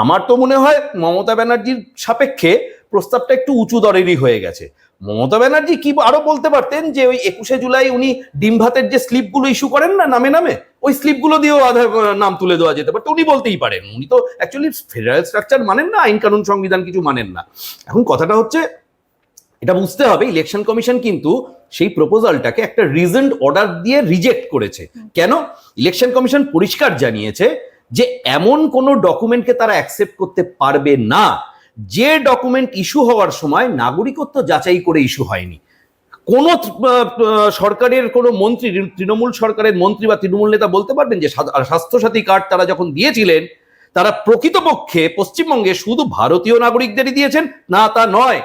আমার তো মনে হয় মমতা ব্যানার্জির সাপেক্ষে প্রস্তাবটা একটু উঁচু দরেরই হয়ে গেছে। মমতা ব্যানার্জি কি আরও বলতে পারতেন যে ওই একুশে জুলাই উনি ডিম ভাতের যে স্লিপগুলো ইস্যু করেন না, নামে নামে, ওই স্লিপগুলো দিয়েও নাম তুলে দেওয়া যেতে পারতো। উনি বলতেই পারেন, উনি তো অ্যাকচুয়ালি ফেডারেল স্ট্রাকচার মানেন না, আইন কানুন সংবিধান কিছু মানেন না। এখন কথাটা হচ্ছে, এটা বুঝতে হবে ইলেকশন কমিশন কিন্তু সেই প্রপোজালটাকে একটা রিজেন্ট অর্ডার দিয়ে রিজেক্ট করেছে। কেন? ইলেকশন কমিশন পরিষ্কার জানিয়েছে যে এমন কোনো ডকুমেন্টকে তারা অ্যাকসেপ্ট করতে পারবে না, যে ডকুমেন্ট ইস্যু হওয়ার সময় নাগরিকত্ব যাচাই করে ইস্যু হয়নি। কোন সরকারের কোনো মন্ত্রী, তৃণমূল সরকারের মন্ত্রী বা তৃণমূল নেতা বলতে পারবেন যে স্বাস্থ্যসাথী কার্ড তারা যখন দিয়েছিলেন, তারা প্রকৃতপক্ষে পশ্চিমবঙ্গে শুধু ভারতীয় নাগরিকদেরই দিয়েছেন? না, তা নয়।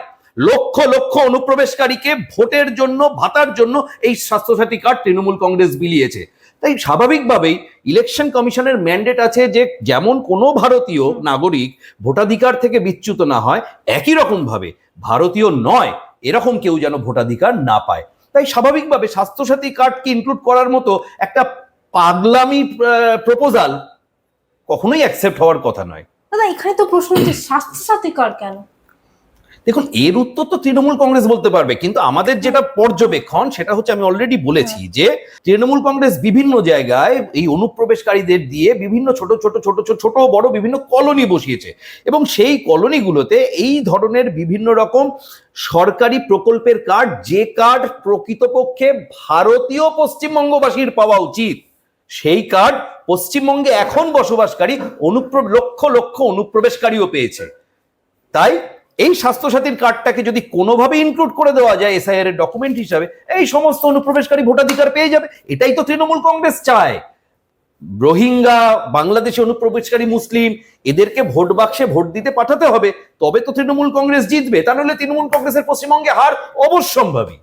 লক্ষ লক্ষ অনুপ্রবেশকারীকে ভোটের জন্য, ভাতার জন্য এই স্বাস্থ্যসাথী কার্ড তৃণমূল কংগ্রেস বিলিয়েছে। তাই স্বাভাবিকভাবেই ইলেকশন কমিশনের ম্যান্ডেট আছে যে যেমন কোনো ভারতীয় নাগরিক ভোটাধিকার থেকে বিচ্যুত না হয় একই রকম ভাবে ভারতীয় নয় এরকম কেউ যেন ভোটাধিকার না পায়। তাই স্বাভাবিকভাবে স্বাস্থ্যসাথী কার্ডকে ইনক্লুড করার মতো একটা পাগলামি প্রপোজাল কখনোই অ্যাকসেপ্ট হওয়ার কথা নয়। দাদা এখানে তো প্রশ্ন হচ্ছে স্বাস্থ্যসাথী কার্ড কেন? দেখুন এর উত্তর তো তৃণমূল কংগ্রেস বলতে পারবে কিন্তু আমাদের যেটা পর্যবেক্ষণ সেটা হচ্ছে আমি অলরেডি বলেছি যে তৃণমূল কংগ্রেস বিভিন্ন জায়গায় এই অনুপ্রবেশকারীদের দিয়ে বিভিন্ন ছোট ছোট ছোট ছোট ছোট বড় বিভিন্ন কলোনি বসিয়েছে। এবং সেই কলোনিগুলোতে এই ধরনের বিভিন্ন রকম সরকারি প্রকল্পের কার্ড যে কার্ড প্রকৃতপক্ষে ভারতীয় পশ্চিমবঙ্গবাসীর পাওয়া উচিত সেই কার্ড পশ্চিমবঙ্গে এখন বসবাসকারী অনুপ্র লক্ষ লক্ষ অনুপ্রবেশকারীও পেয়েছে। তাই এই স্বাস্থ্যসাথীর কার্ডটাকে যদি কোনোভাবে ইনক্লুড করে দেওয়া যায় এসআইআর এর ডকুমেন্ট হিসাবে, এই সমস্ত অনুপ্রবেশকারী ভোটাধিকার পেয়ে যাবে। এটাই তো তৃণমূল কংগ্রেস চায়। রোহিঙ্গা, বাংলাদেশে অনুপ্রবেশকারী মুসলিম, এদেরকে ভোট বাক্সে ভোট দিতে পাঠাতে হবে। তবে তো তৃণমূল কংগ্রেস জিতবে। তা নাহলে তৃণমূল কংগ্রেসের পশ্চিমবঙ্গে হার অবশ্যম্ভাবী।